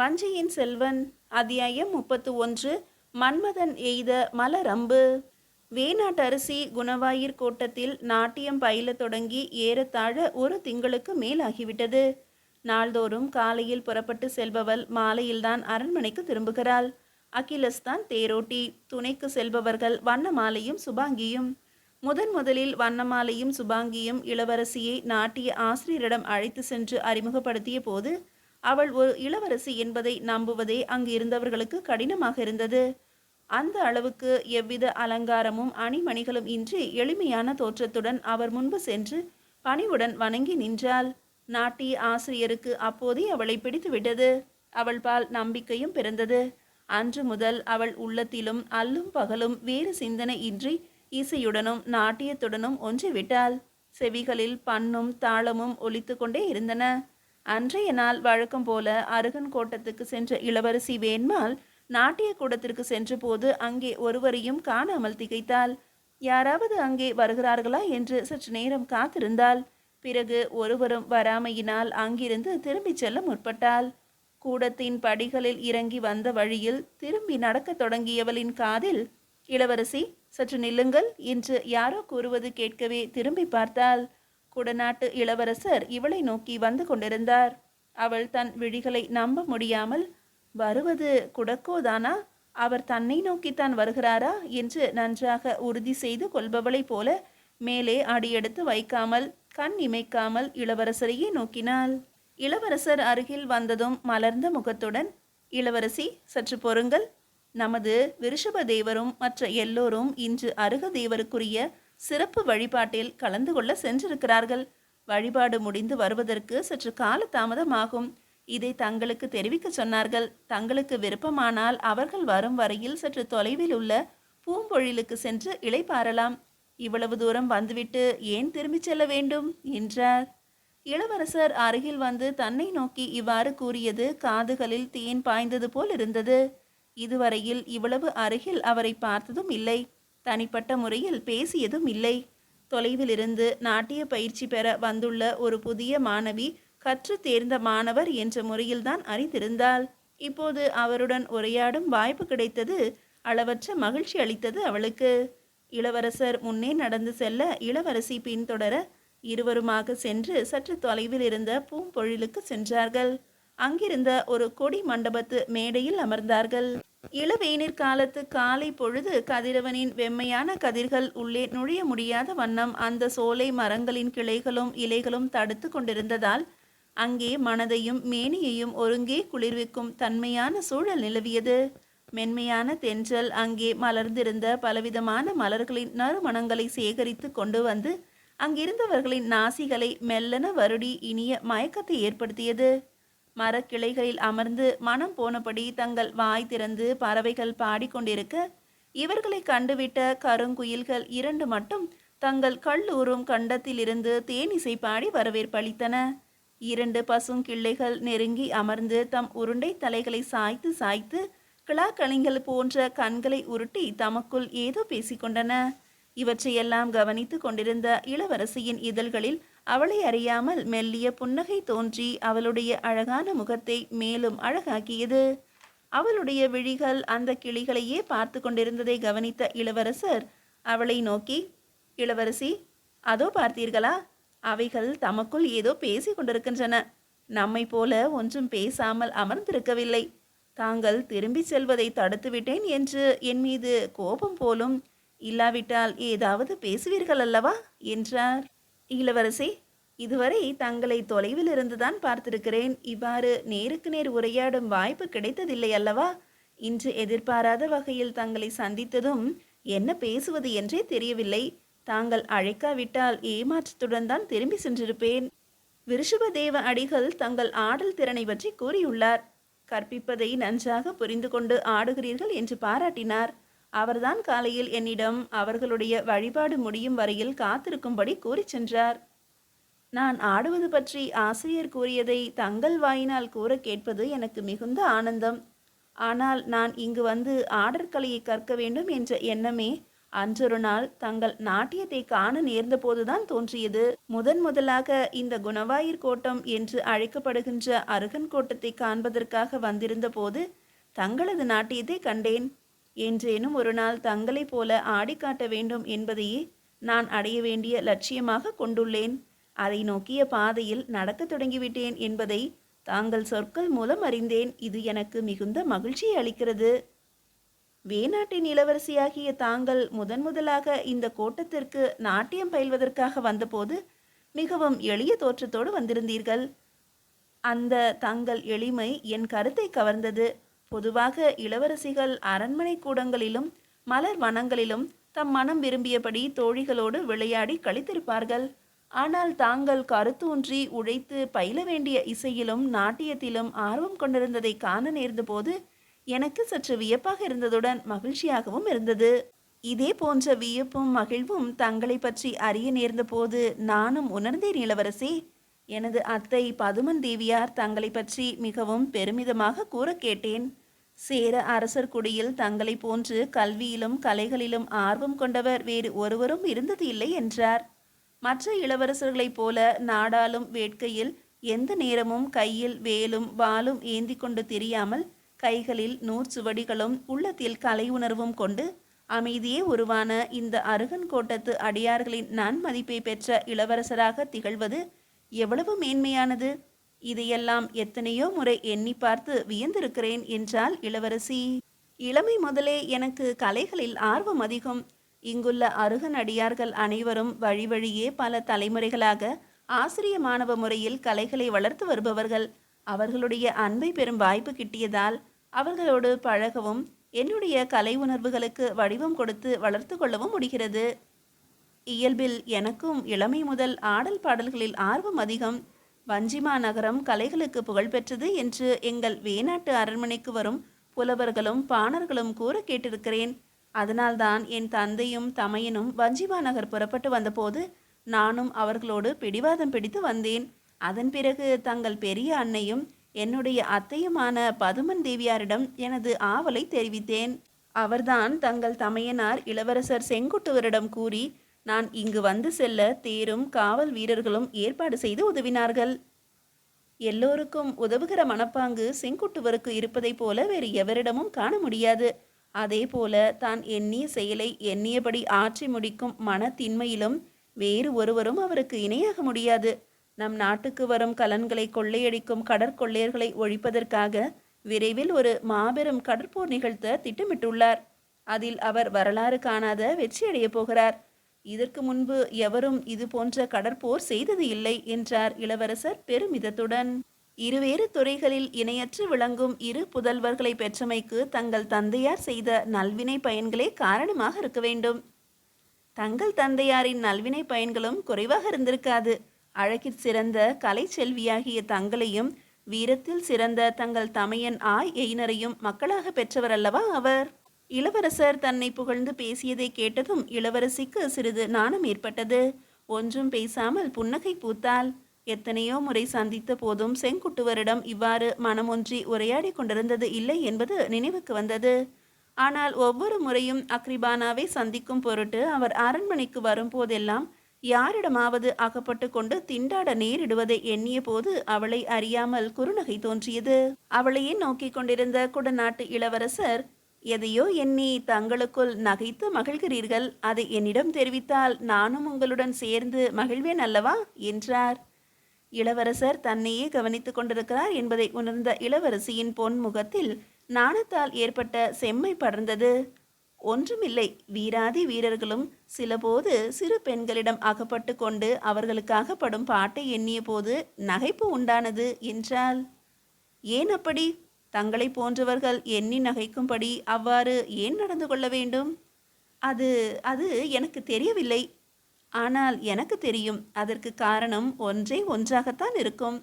வஞ்சியின் செல்வன் அத்தியாயம் முப்பத்து ஒன்று மன்மதன் எய்த மலரம்பு. வேணாட்டரசி குணவாயிற் கோட்டத்தில் நாட்டியம் பயில தொடங்கி ஏறத்தாழ ஒரு திங்களுக்கு மேலாகிவிட்டது. நாள்தோறும் காலையில் புறப்பட்டு செல்பவள் மாலையில்தான் அரண்மனைக்கு திரும்புகிறாள். அகிலஸ் தான் தேரோட்டி துணைக்கு செல்பவர்கள் வண்ணமாலையும் சுபாங்கியும். முதன் முதலில் வண்ணமாலையும் சுபாங்கியும் இளவரசியை நாட்டிய ஆசிரியரிடம் அழைத்து சென்று அறிமுகப்படுத்திய போது அவள் ஒரு இளவரசி என்பதை நம்புவதே அங்கு இருந்தவர்களுக்கு கடினமாக இருந்தது. அந்த அளவுக்கு எவ்வித அலங்காரமும் அணிமணிகளும் இன்றி எளிமையான தோற்றத்துடன் அவர் முன்பு சென்று பணிவுடன் வணங்கி நின்றாள். நாட்டிய ஆசிரியருக்கு அப்போதே அவளை பிடித்துவிட்டது. அவள் பால் நம்பிக்கையும் பிறந்தது. அன்று முதல் அவள் உள்ளத்திலும் அல்லும் பகலும் வேறு சிந்தனை இன்றி இசையுடனும் நாட்டியத்துடனும் ஒன்றிவிட்டாள். செவிகளில் பண்ணும் தாளமும் ஒலித்து கொண்டே இருந்தன. அன்றைய நாள் வழக்கம் போல அருகன் கோட்டத்துக்கு சென்ற இளவரசி வேண்மாள் நாட்டிய கூடத்திற்கு சென்றபோது அங்கே ஒருவரையும் காணாமல் திகைத்தாள். யாராவது அங்கே வருகிறார்களா என்று சற்று நேரம் காத்திருந்தாள். பிறகு ஒருவரும் வராமையினால் அங்கிருந்து திரும்பிச் செல்ல முற்பட்டாள். கூடத்தின் படிகளில் இறங்கி வந்த வழியில் திரும்பி நடக்கத் தொடங்கியவளின் காதில் இளவரசி சற்று நில்லுங்கள் என்று யாரோ கூறுவது கேட்கவே திரும்பி பார்த்தாள். குடநாட்டு இளவரசர் இவளை நோக்கி வந்து கொண்டிருந்தார். அவள் தன் விழிகளை நம்ப முடியாமல் வருவது குடக்கோதானா? அவர் தன்னை நோக்கித்தான் வருகிறாரா? என்று நன்றாக உறுதி செய்து கொள்பவளைப் போல மேலே அடியெடுத்து வைக்காமல் கண் இமைக்காமல் இளவரசரையே நோக்கினாள். இளவரசர் அருகில் வந்ததும் மலர்ந்த முகத்துடன் இளவரசி சற்று பொறுங்கள். நமது விருஷப தேவரும் மற்ற எல்லோரும் இன்று அருக தேவருக்குரிய சிறப்பு வழிபாட்டில் கலந்து கொள்ள சென்றிருக்கிறார்கள். வழிபாடு முடிந்து வருவதற்கு சற்று கால தாமதமாகும். இதை தங்களுக்கு தெரிவிக்க சொன்னார்கள். தங்களுக்கு விருப்பமானால் அவர்கள் வரும் வரையில் சற்று தொலைவில் உள்ள பூம்பொழிலுக்கு சென்று இளைப்பாறலாம். இவ்வளவு தூரம் வந்துவிட்டு ஏன் திரும்பிச் செல்ல வேண்டும்? என்றார். இளவரசர் அருகில் வந்து தன்னை நோக்கி இவ்வாறு கூறியது காதுகளில் தேன் பாய்ந்தது போல் இருந்தது. இதுவரையில் இவ்வளவு அருகில் அவரை பார்த்ததும் இல்லை. தனிப்பட்ட முறையில் பேசியதும் இல்லை. தொலைவிலிருந்து நாட்டிய பயிற்சி பெற வந்துள்ள ஒரு புதிய மாணவி கற்று தேர்ந்த மாணவர் என்ற முறையில்தான் அறிந்திருந்தாள். இப்போது அவருடன் உரையாடும் வாய்ப்பு கிடைத்தது அளவற்ற மகிழ்ச்சி அளித்தது அவளுக்கு. இளவரசர் முன்னே நடந்து செல்ல இளவரசி பின்தொடர இருவருமாக சென்று சற்று தொலைவில் இருந்த பூம்பொழிலுக்கு சென்றார்கள். அங்கிருந்த ஒரு கொடி மண்டபத்து மேடையில் அமர்ந்தார்கள். இளவேனிற் காலத்து காலை பொழுது கதிரவனின் வெம்மையான கதிர்கள் உள்ளே நுழைய முடியாத வண்ணம் அந்த சோலை மரங்களின் கிளைகளும் இலைகளும் தடுத்து கொண்டிருந்ததால் அங்கே மனதையும் மேனியையும் ஒருங்கே குளிர்விக்கும் தன்மையான சூழல் நிலவியது. மென்மையான தென்றல் அங்கே மலர்ந்திருந்த பலவிதமான மலர்களின் நறுமணங்களை சேகரித்து கொண்டு வந்து அங்கிருந்தவர்களின் நாசிகளை மெல்லன வருடி இனிய மயக்கத்தை ஏற்படுத்தியது. மரக்கிளைகளில் அமர்ந்து மனம் போனபடி தங்கள் வாய் திறந்து பறவைகள் பாடிக்கொண்டிருக்க இவர்களை கண்டுவிட்ட கருங்குயில்கள் இரண்டு மட்டும் தங்கள் கல்லூரும் கண்டத்திலிருந்து தேனிசை பாடி வரவேற்பளித்தன. இரண்டு பசுங்கிள்ளைகள் நெருங்கி அமர்ந்து தம் உருண்டை தலைகளை சாய்த்து சாய்த்து கிளாக்களிங்கள் போன்ற கண்களை உருட்டி தமக்குள் ஏதோ பேசிக்கொண்டன. இவற்றையெல்லாம் கவனித்து கொண்டிருந்த இளவரசியின் இதழ்களில் அவளை அறியாமல் மெல்லிய புன்னகை தோன்றி அவளுடைய அழகான முகத்தை மேலும் அழகாக்கியது. அவளுடைய விழிகள் அந்த கிளிகளையே பார்த்து கொண்டிருந்ததை கவனித்த இளவரசர் அவளை நோக்கி இளவரசி அதோ பார்த்தீர்களா? அவைகள் தமக்குள் ஏதோ பேசிக் கொண்டிருக்கின்றன. நம்மை போல ஒன்றும் பேசாமல் அமர்ந்திருக்கவில்லை. தாங்கள் திரும்பிச் செல்வதை தடுத்துவிட்டேன் என்று என் மீது கோபம் போலும் இல்லாவிட்டால் ஏதாவது பேசுவீர்கள் அல்லவா? என்றார். இளவரசி இதுவரை தங்களை தொலைவில் இருந்துதான் பார்த்திருக்கிறேன். இவ்வாறு நேருக்கு நேர் உரையாடும் வாய்ப்பு கிடைத்ததில்லை அல்லவா? இன்று எதிர்பாராத வகையில் தங்களை சந்தித்ததும் என்ன பேசுவது என்றே தெரியவில்லை. தாங்கள் அழைக்காவிட்டால் ஏமாற்றத்துடன் தான் திரும்பி சென்றிருப்பேன். விருஷபதேவ அடிகள் தங்கள் ஆடல் திறனை பற்றி கூறியுள்ளார். கற்பிப்பதை நன்றாக புரிந்து கொண்டு ஆடுகிறீர்கள் என்று பாராட்டினார். அவர்தான் காலையில் என்னிடம் அவர்களுடைய வழிபாடு முடியும் வரையில் காத்திருக்கும்படி கூறிச் சென்றார். நான் ஆடுவது பற்றி ஆசிரியர் கூறியதை தங்கள் வாயினால் கூற கேட்பது எனக்கு மிகுந்த ஆனந்தம். ஆனால் நான் இங்கு வந்து ஆடற்கலையை கற்க வேண்டும் என்ற எண்ணமே அன்றொரு நாள் தங்கள் நாட்டியத்தை காண நேர்ந்தபோதுதான் தோன்றியது. முதன் முதலாக இந்த குணவாயிர் கோட்டம் என்று அழைக்கப்படுகின்ற அருகன் கோட்டத்தை காண்பதற்காக வந்திருந்த போது தங்களது நாட்டியத்தை கண்டேன். என்றேனும் ஒரு நாள் தங்களைப் போல ஆடிக்காட்ட வேண்டும் என்பதையே நான் அடைய வேண்டிய லட்சியமாக கொண்டுள்ளேன். அதை நோக்கிய பாதையில் நடக்கத் தொடங்கிவிட்டேன் என்பதை தாங்கள் சொற்கள் மூலம் அறிந்தேன். இது எனக்கு மிகுந்த மகிழ்ச்சியை அளிக்கிறது. வேநாட்டின் இளவரசியாகிய தாங்கள் முதன் முதலாக இந்த கோட்டத்திற்கு நாட்டியம் பயில்வதற்காக வந்தபோது மிகவும் எளிய தோற்றத்தோடு வந்திருந்தீர்கள். அந்த தங்கள் எளிமை என் கருத்தை கவர்ந்தது. பொதுவாக இளவரசிகள் அரண்மனை கூடங்களிலும் மலர் வனங்களிலும் தம் மனம் விரும்பியபடி தோழிகளோடு விளையாடி கழித்திருப்பார்கள் ஆனால் தாங்கள் கருத்தூன்றி உழைத்து பயில வேண்டிய இசையிலும் நாட்டியத்திலும் ஆர்வம் கொண்டிருந்ததை காண நேர்ந்தபோது எனக்கு சற்று வியப்பாக இருந்ததுடன் மகிழ்ச்சியாகவும் இருந்தது. இதே போன்ற வியப்பும் மகிழ்வும் தங்களை பற்றி அறிய நேர்ந்தபோது நானும் உணர்ந்தேன் இளவரசி. எனது அத்தை பதுமன் தேவியார் தங்களை பற்றி மிகவும் பெருமிதமாக கூற கேட்டேன். சேர அரசர் குடியில் தங்களை போன்று கல்வியிலும் கலைகளிலும் ஆர்வம் கொண்டவர் வேறு ஒருவரும் இருந்தது இல்லை என்றார். மற்ற இளவரசர்களைப் போல நாடாளும் வேட்கையில் எந்த நேரமும் கையில் வேலும் வாளும் ஏந்தி கொண்டு தெரியாமல் கைகளில் நூற்சுவடிகளும் உள்ளத்தில் கலை உணர்வும் கொண்டு அமைதியே உருவான இந்த அருகன் கோட்டத்து அடியார்களின் நன்மதிப்பை பெற்ற இளவரசராக திகழ்வது எவ்வளவு மேன்மையானது? இதையெல்லாம் எத்தனையோ முறை எண்ணி பார்த்து வியந்திருக்கிறேன் என்றால் இளவரசி. இளமை முதலே எனக்கு கலைகளில் ஆர்வம் அதிகம். இங்குள்ள அருகன் அடியார்கள் அனைவரும் வழி வழியே பல தலைமுறைகளாக ஆசிரிய மாணவ முறையில் கலைகளை வளர்த்து வருபவர்கள். அவர்களுடைய அன்பை பெறும் வாய்ப்பு கிட்டியதால் அவர்களோடு பழகவும் என்னுடைய கலை உணர்வுகளுக்கு வடிவம் கொடுத்து வளர்த்து கொள்ளவும் முடிகிறது. இயல்பில் எனக்கும் இளமை முதல் ஆடல் பாடல்களில் ஆர்வம் அதிகம். வஞ்சிமா நகரம் கலைகளுக்கு புகழ்பெற்றது என்று எங்கள் வேநாட்டு அரண்மனைக்கு வரும் புலவர்களும் பாணர்களும் கூற கேட்டிருக்கிறேன். அதனால்தான் என் தந்தையும் தமையனும் வஞ்சிமா நகர் புறப்பட்டு வந்தபோது நானும் அவர்களோடு பிடிவாதம் பிடித்து வந்தேன். அதன் பிறகு தங்கள் பெரிய அன்னையும் என்னுடைய அத்தையுமான பதுமன் தேவியாரிடம் எனது ஆவலை தெரிவித்தேன். அவர்தான் தங்கள் தமையனார் இளவரசர் செங்குட்டுவரிடம் கூறி நான் இங்கு வந்து செல்ல தேரும் காவல் வீரர்களும் ஏற்பாடு செய்து உதவினார்கள். எல்லோருக்கும் உதவுகிற மனப்பாங்கு செங்குட்டுவருக்கு இருப்பதைப் போல வேறு எவரிடமும் காண முடியாது. அதே போல தான் எண்ணிய செயலை எண்ணியபடி ஆற்றி முடிக்கும் மனத்தின்மையிலும் வேறு ஒருவரும் அவருக்கு இணையாக முடியாது. நம் நாட்டுக்கு வரும் கலன்களை கொள்ளையடிக்கும் கடற்கொள்ளையர்களை ஒழிப்பதற்காக விரைவில் ஒரு மாபெரும் கடற்போர் நிகழ்த்த திட்டமிட்டுள்ளார். அதில் அவர் வரலாறு காணாத வெற்றியடையப் போகிறார். இதற்கு முன்பு எவரும் இது போன்ற கடற்போர் செய்தது இல்லை என்றார் இளவரசர் பெருமிதத்துடன். இருவேறு துறைகளில் இணையற்று விளங்கும் இரு புதல்வர்களை பெற்றமைக்கு தங்கள் தந்தையார் செய்த நல்வினை பயன்களே காரணமாக இருக்க வேண்டும். தங்கள் தந்தையாரின் நல்வினை பயன்களும் குறைவாக இருந்திருக்காது. அழகில் சிறந்த கலை செல்வியாகிய தங்களையும் வீரத்தில் சிறந்த தங்கள் தமையன் ஆய் எயினரையும் மக்களாக பெற்றவர் அல்லவா அவர்? இளவரசர் தன்னை புகழ்ந்து பேசியதை கேட்டதும் இளவரசிக்கு சிறிது நாணம் ஏற்பட்டது. ஒன்றும் பேசாமல் புன்னகை பூத்தாள். எத்தனையோ முறை சந்தித்த போதும் செங்குட்டுவரிடம் இவ்வாறு மனமொன்றி உரையாடி கொண்டிருந்தது இல்லை என்பது நினைவுக்கு வந்தது. ஆனால் ஒவ்வொரு முறையும் அக்ரிபானாவை சந்திக்கும் பொருட்டு அவர் அரண்மனைக்கு வரும்போதெல்லாம் யாரிடமாவது அகப்பட்டு கொண்டு திண்டாட நேரிடுவதை எண்ணிய போது அவளை அறியாமல் குறுநகை தோன்றியது. அவளையே நோக்கிக் கொண்டிருந்த குடநாட்டு இளவரசர் எதையோ எண்ணி தங்களுக்குள் நகைத்து மகிழ்கிறீர்கள் அதை என்னிடம் தெரிவித்தால் நானும் உங்களுடன் சேர்ந்து மகிழ்வேன் அல்லவா? என்றார். இளவரசர் தன்னையே கவனித்துக் கொண்டிருக்கிறார் என்பதை உணர்ந்த இளவரசியின் பொன் முகத்தில் நாணத்தால் ஏற்பட்ட செம்மை படர்ந்தது. ஒன்றுமில்லை வீராதி வீரர்களும் சிலபோது சிறு பெண்களிடம் அகப்பட்டு கொண்டு அவர்களுக்காக படும் பாட்டை எண்ணிய போது நகைப்பு உண்டானது என்றால் ஏன் அப்படி? தங்களை போன்றவர்கள் எண்ணி நகைக்கும்படி அவ்வாறு ஏன் நடந்து கொள்ள வேண்டும்? அது அது எனக்கு தெரியவில்லை. ஆனால் எனக்கு தெரியும் அதற்கு காரணம் ஒன்றே ஒன்றாகத்தான் இருக்கும்.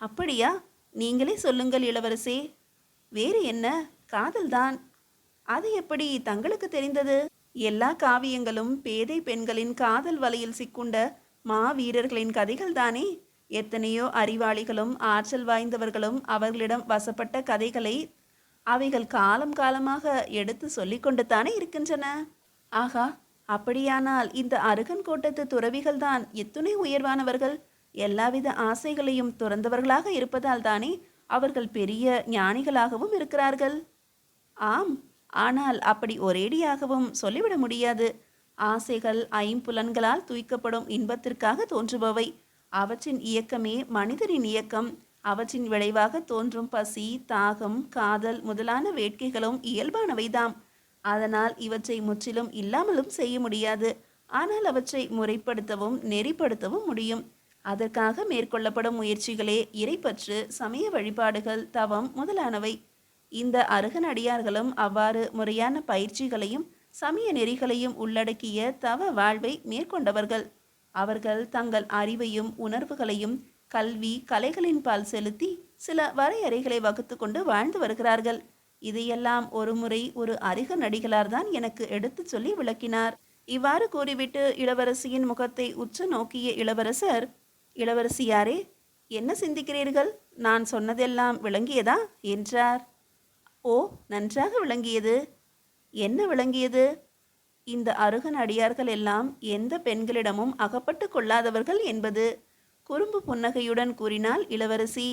அப்படியா? நீங்களே சொல்லுங்கள் இளவரசே. வேறு என்ன? காதல்தான் அது எப்படி தங்களுக்கு தெரிந்தது? எல்லா காவியங்களும் பேதை பெண்களின் காதல் வலையில் சிக்குண்ட மாவீரர்களின் கதைகள் தானே எத்தனையோ அறிவாளிகளும் ஆற்றல் வாய்ந்தவர்களும் அவர்களிடம் வசப்பட்ட கதைகளை அவைகள் காலம் காலமாக எடுத்து சொல்லிக்கொண்டு தானே இருக்கின்றன. ஆகா அப்படியானால் இந்த அருகன் கோட்டத்து துறவிகள்தான் எத்துணை உயர்வானவர்கள். எல்லாவித ஆசைகளையும் துறந்தவர்களாக இருப்பதால் தானே அவர்கள் பெரிய ஞானிகளாகவும் இருக்கிறார்கள். ஆம் ஆனால் அப்படி ஒரேடியாகவும் சொல்லிவிட முடியாது. ஆசைகள் ஐம்புலன்களால் தூய்க்கப்படும் இன்பத்திற்காக தோன்றுபவை. அவற்றின் இயக்கமே மனிதரின் இயக்கம். அவற்றின் விளைவாக தோன்றும் பசி தாகம் காதல் முதலான வேட்கைகளும் இயல்பானவைதாம். அதனால் இவற்றை முற்றிலும் இல்லாமலும் செய்ய முடியாது. ஆனால் அவற்றை முறைப்படுத்தவும் நெறிப்படுத்தவும் முடியும். அதற்காக மேற்கொள்ளப்படும் முயற்சிகளே இறைப்பற்று சமய வழிபாடுகள் தவம் முதலானவை. இந்த அருகனடியார்களும் அவ்வாறு முறையான பயிற்சிகளையும் சமய நெறிகளையும் உள்ளடக்கிய தவ வாழ்வை மேற்கொண்டவர்கள். அவர்கள் தங்கள் அறிவையும் உணர்வுகளையும் கல்வி கலைகளின் பால் செலுத்தி சில வரையறைகளை வகுத்து கொண்டு வாழ்ந்து வருகிறார்கள். இதையெல்லாம் ஒருமுறை ஒரு அருக நடிகளார்தான் எனக்கு எடுத்துச் சொல்லி விளக்கினார். இவ்வாறு கூறிவிட்டு இளவரசியின் முகத்தை உற்று நோக்கிய இளவரசர் இளவரசியாரே என்ன சிந்திக்கிறீர்கள்? நான் சொன்னதெல்லாம் விளங்கியதா? என்றார். ஓ நன்றாக விளங்கியது. என்ன விளங்கியது? இந்த அருகன் அடியார்கள் எல்லாம் எந்த பெண்களிடமும் அகப்பட்டு கொள்ளாதவர்கள் என்பது குறும்பு புன்னகையுடன் கூறினாள் இளவரசி.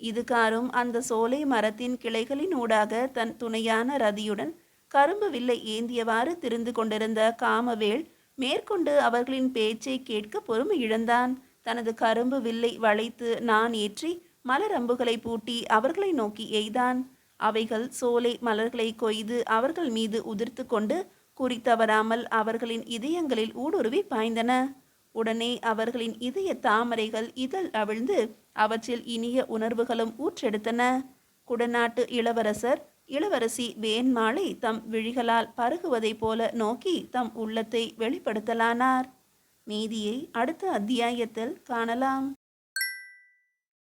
இதுகாரும் அந்த சோலை மரத்தின் கிளைகளின் ஊடாக தன் துணையான ரதியுடன் கரும்பு வில்லை ஏந்தியவாறு திரிந்து கொண்டிருந்த காமவேள் மேற்கொண்டு அவர்களின் பேச்சை கேட்க பொறுமை இழந்தான். தனது கரும்பு வில்லை வளைத்து நான் ஏற்றி மலரம்புகளை பூட்டி அவர்களை நோக்கி எய்தான். அவைகள் சோலை மலர்களை கொய்து அவர்கள் மீது உதிர்த்து கொண்டு குறித்தவராமல் அவர்களின் இதயங்களில் ஊடுருவி பாய்ந்தன. உடனே அவர்களின் இதய தாமரைகள் இதழ் அவிழ்ந்து அவற்றில் இனிய உணர்வுகளும் ஊற்றெடுத்தன. குடநாட்டு இளவரசர் இளவரசி வேன்மாளை தம் விழிகளால் பருகுவதைப் போல நோக்கி தம் உள்ளத்தை வெளிப்படுத்தலானார். மீதியை அடுத்த அத்தியாயத்தில் காணலாம்.